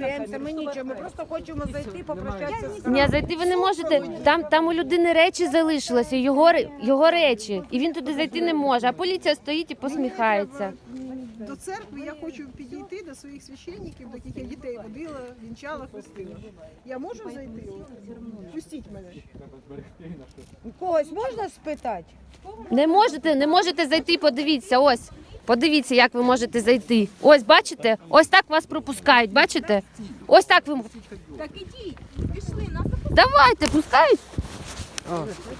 деремося, ми нічого. Ми просто хочемо зайти, попрощатися з Ні, зайти ви не можете. Там, там у людини речі залишилися, його, ре- його речі. І він туди зайти не може. А поліція стоїть і посміхається. До церкви я хочу підійти до своїх священників, до яких я дітей водила, вінчала, хрестила. Я можу зайти? Пустіть мене. У когось можна спитати? Не можете, не можете зайти. Подивіться, ось. Подивіться, як ви можете зайти. Ось, бачите? Ось так вас пропускають. Бачите? Ось так ви. Так ідіть, пішли, нас Давайте, пускають.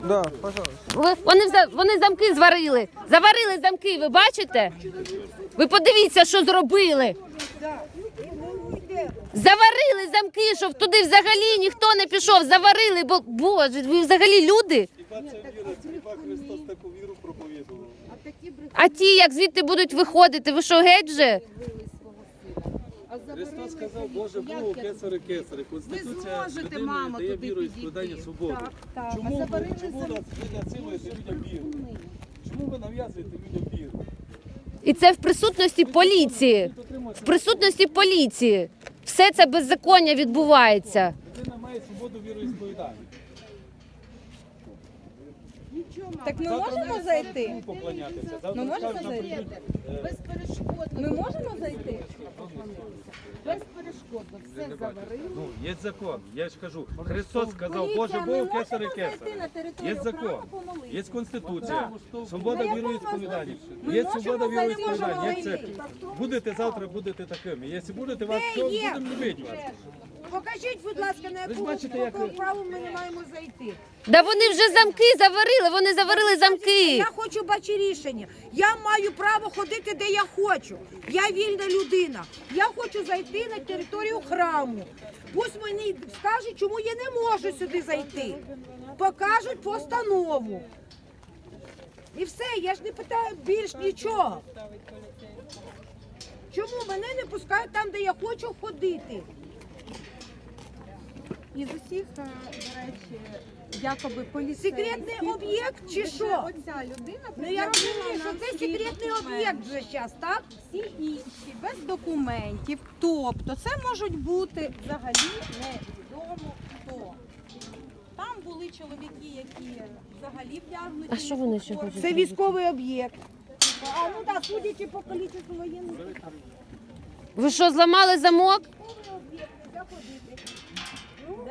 Да, пожалуйста. Вони, вони замки зварили. Заварили замки, ви бачите? Ви подивіться, що зробили. Заварили замки, щоб туди взагалі ніхто не пішов. Заварили, бо боже, ви взагалі люди. А ті, як звідти будуть виходити, ви що геть вже? Христос сказав, Боже Богу, кесари кесари. Конституція зможете, людини мамо, дає туди віру і підійти. складання свободи. Чому, ви, чому нас ви насилуєте людям віру? Чому ви нав'язуєте людям віру? І це в присутності поліції. В присутності поліції. Все це беззаконня відбувається. Людина має свободу віроісповідання. Так ми можемо зайти? Поклонятися. Завтра Ми можемо скажуть, нам зайти? прийдуть, е, Ми можемо зайти? безперешкодно все заварили. Ну, є закон. Я ж кажу, Христос сказав, Боже кесари кесари. на територію Є закон, храму помолитися. є конституція, свобода віроісповідання. Ми Є можемо свобода зайти, віроісповідання. Зайти. Будете завтра, будете такими. Якщо будете вас, є? будемо любити вас. Покажіть, будь ласка, на яку бачите, як ви- право ми не маємо зайти. Да вони вже замки заварили, вони заварили замки. Я хочу бачити рішення. Я маю право ходити, де я хочу. Я вільна людина. Я хочу зайти на територію храму. Пусть мені скажуть, чому я не можу сюди зайти. Покажуть постанову. І все, я ж не питаю більш нічого. Чому мене не пускають там, де я хочу ходити? Із усіх, е, до речі, якоби поліцейських. Секретний об'єкт чи що? Оця людина Ну я розумію, що це секретний об'єкт вже зараз, так? Всі інші без документів. Тобто це можуть бути взагалі невідомо хто. Там були чоловіки, які взагалі вдягнуті. А що вони ще хочуть? Це військовий об'єкт. А ну так, судячи по кількості воєнних Ви що, зламали замок?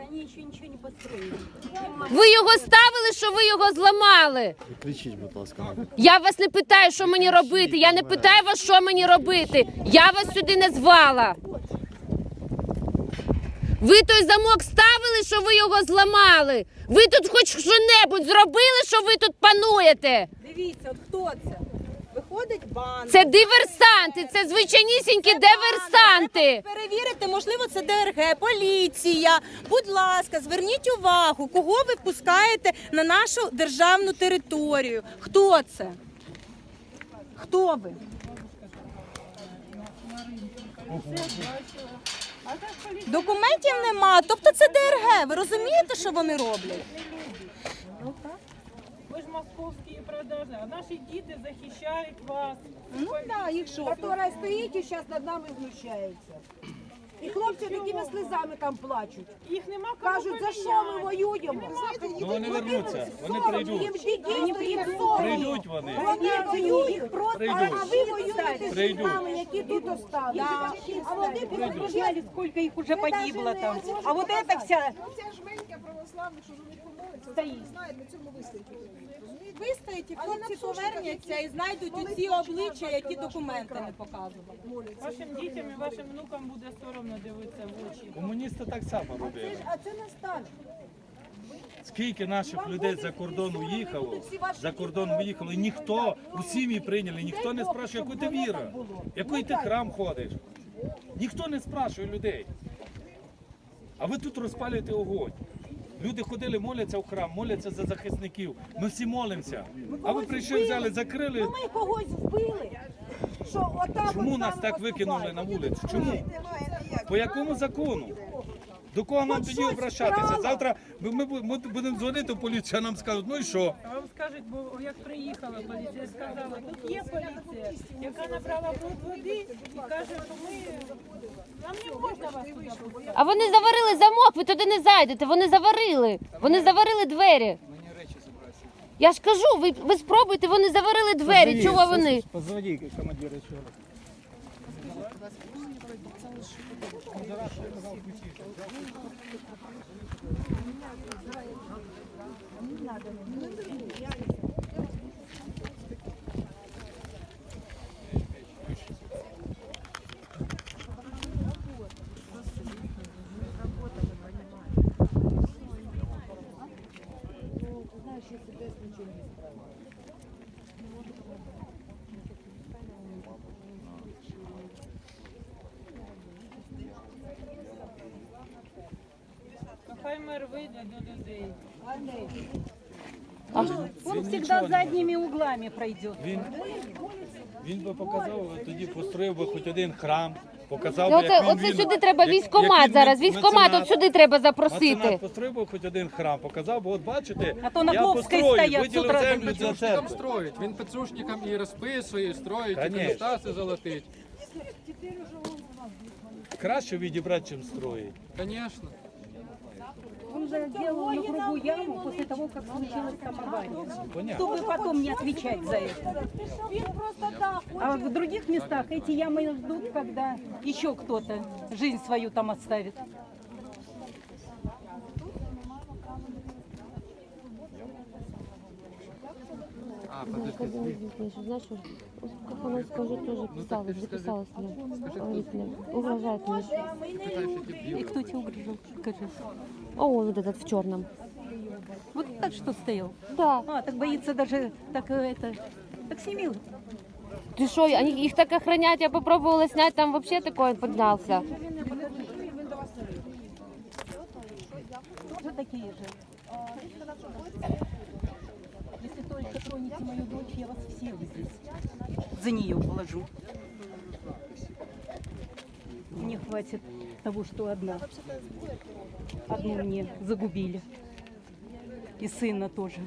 Да нічого, нічого не построїли. Ви його ставили, що ви його зламали? Кричіть, будь ласка. Я вас не питаю, що мені робити. Я не питаю вас, що мені робити. Я вас сюди не звала. Ви той замок ставили, що ви його зламали. Ви тут хоч що-небудь зробили, що ви тут пануєте. Дивіться, от хто це? Виходить банда. Це диверсанти, це звичайнісінькі диверсанти. Перевірити, можливо, це ДРГ, поліція. Будь ласка, зверніть увагу, кого ви пускаєте на нашу державну територію. Хто це? Хто ви? Документів нема, тобто це ДРГ. Ви розумієте, що вони роблять? Ви ж московські продажні, а наші діти захищають вас. Ну так, їх що? Которая стоїть і зараз над нами знущається. І хлопці такими слезами там плачуть. Їх нема кому Кажуть, за що ми воюємо? Ну вони вернуться, вони Їм прийдуть. їм соромно. Прийдуть вони. Вони воюють проти, Прийдуть. а ви воюєте з Прийдуть. нами, які тут остались. А вони Посмотрели, сколько их уже погибло там. А вот эта вся Оця жменька православних, що вони помоляться, стоїть. вистоїть. І хлопці повернуться і знайдуть усі обличчя, які документи не показували. Вашим дітям і вашим внукам буде соромно дивитися в очі. Комуністи так само робили. А це не стан. Скільки наших людей за кордон уїхало, за кордон виїхало, і ніхто у сім'ї прийняли, ніхто не спрашує, яку ти віра, який ти храм ходиш. Ніхто не спрашує людей. А ви тут розпалюєте огонь. Люди ходили, моляться в храм, моляться за захисників. Ми всі молимося. А ви прийшли, взяли, закрили. Ну ми когось вбили. Що отак Чому нас так викинули на вулицю? Чому? По якому закону? До кого нам тоді обращатися? Завтра ми, ми будемо дзвонити в поліцію, а нам скажуть, ну і що? А вам скажуть, бо як приїхала поліція, сказала, тут є поліція, яка набрала пруд води і каже, що ми нам не можна вас туди пустити. А вони заварили замок, ви туди не зайдете. Вони заварили. Вони заварили двері. Я ж кажу, ви, ви спробуйте, вони заварили двері. Чого вони? Позвони командиру еще надо, не Хай мер вийде до людей. Он всегда задними углами пройдет. Він, він би показав, тоді построїв би хоч один храм, показав Ну, би, Оце, як він, оце він- сюди треба як- військомат як він зараз. меценат- Військомат от сюди треба запросити. Меценат построїв би хоч один храм, показав би, от бачите, А то на я Пловській построю, стоять з виділив утра землю для Петрушникам церкви. строить. Він Петрушникам і розписує, і строїть, і Конечно. Христа золотить. Краще відібрати, чим строїть. Конечно. Он заделал на кругу яму после того, как случилась там авария. Чтобы потом не отвечать за это. А в других местах эти ямы ждут, когда еще кто-то жизнь свою там оставит. А, подожди. Знаешь, как она скажу, тоже писалась, записалась мне. Угрожает мне. И кто тебе угрожал? Скажи. О, вот этот в черном. Вот так что стоял. Да. А, так боится даже, так э, это, так сними. его. Ты что, они их так охранять, я попробовала снять, там вообще такой поднялся. Тоже такие же. Если только тронете мою дочь, я вас всех здесь за нее положу. Мне хватит того, что одна. Одну мне загубили. И сына тоже.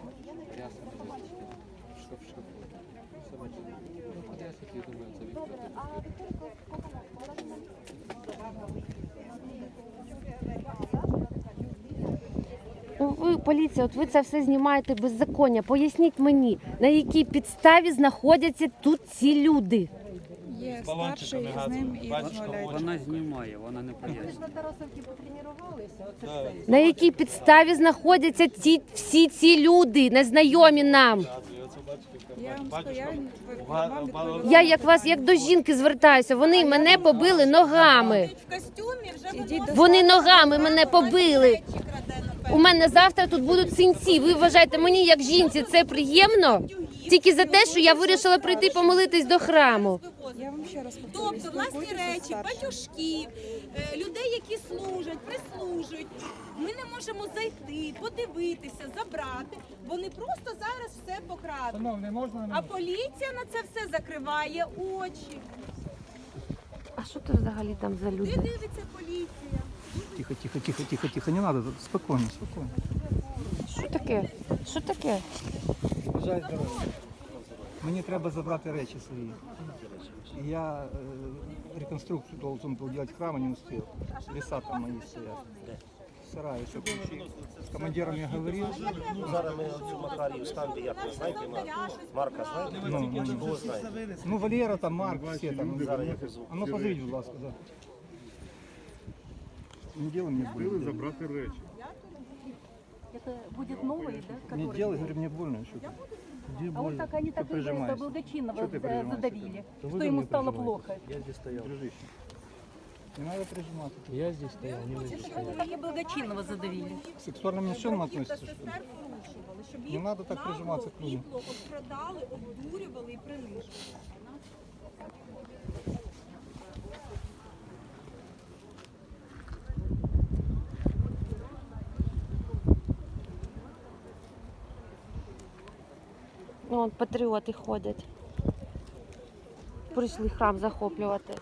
Ну, ви, поліція, от ви це все знімаєте беззаконня. Поясніть мені, на якій підставі знаходяться тут ці люди. З балончиками газом. Бачиш, колодязь. Вона знімає, вона не пояснює. На якій підставі знаходяться ці всі ці люди, незнайомі нам. Балон- Я як вас, як до жінки звертаюся, вони мене побили ногами. В костюмі вже. Вони ногами мене побили. У мене завтра тут будуть синці. Ви вважаєте, мені як жінці це приємно? Тільки за те, що я вирішила прийти помолитись до храму. Тобто власні речі, батюшків, е, людей, які служать, прислужують. Ми не можемо зайти, подивитися, забрати. Вони просто зараз все покрадуть. Шановний, можна? А поліція на це все закриває очі. А що це взагалі там за Де люди? дивиться поліція? Тихо, тихо, тихо, тихо, тихо, не надо, спокойно, спокойно. Що таке? Що таке? Бажаю здоров'я. Мені треба забрати речі свої. І Я е, реконструкцію должен був робити храм, а не успів. Ліса там мої стоять. В сараї, щоб. З командиром я говорив. Зараз ми оцю Макарію ставимо, як ви знаєте, Марка, Марка знаєте? Ну, ну, ну. Кого знаєте? Ну, Валера, там, Марк, всі там. Зараз я кажу. А ну позовіть, будь ласка, да. Не делай мне больно. забрати речі. Это будет новый, да? Не который- делай, говорю, мне больно. Что ты? Где А вот больно? так они Ты так и это прижимаешься. благочинного Чё ты э, прижимаешься? задавили, Да вы что ко ему мне стало прижимаетесь. плохо. Я здесь стояв. Дружище. Не надо прижиматься. Я здесь стоял, не вы здесь стояли. Как и благочинного задавили. К сексуальным меньшинам относится, что ли? Сестер порушували, щоб Не їх надо так нагло, прижиматися к людям. підло обкрадали, обдурювали і принижували. Патріоти ходять. Прийшли храм захоплювати.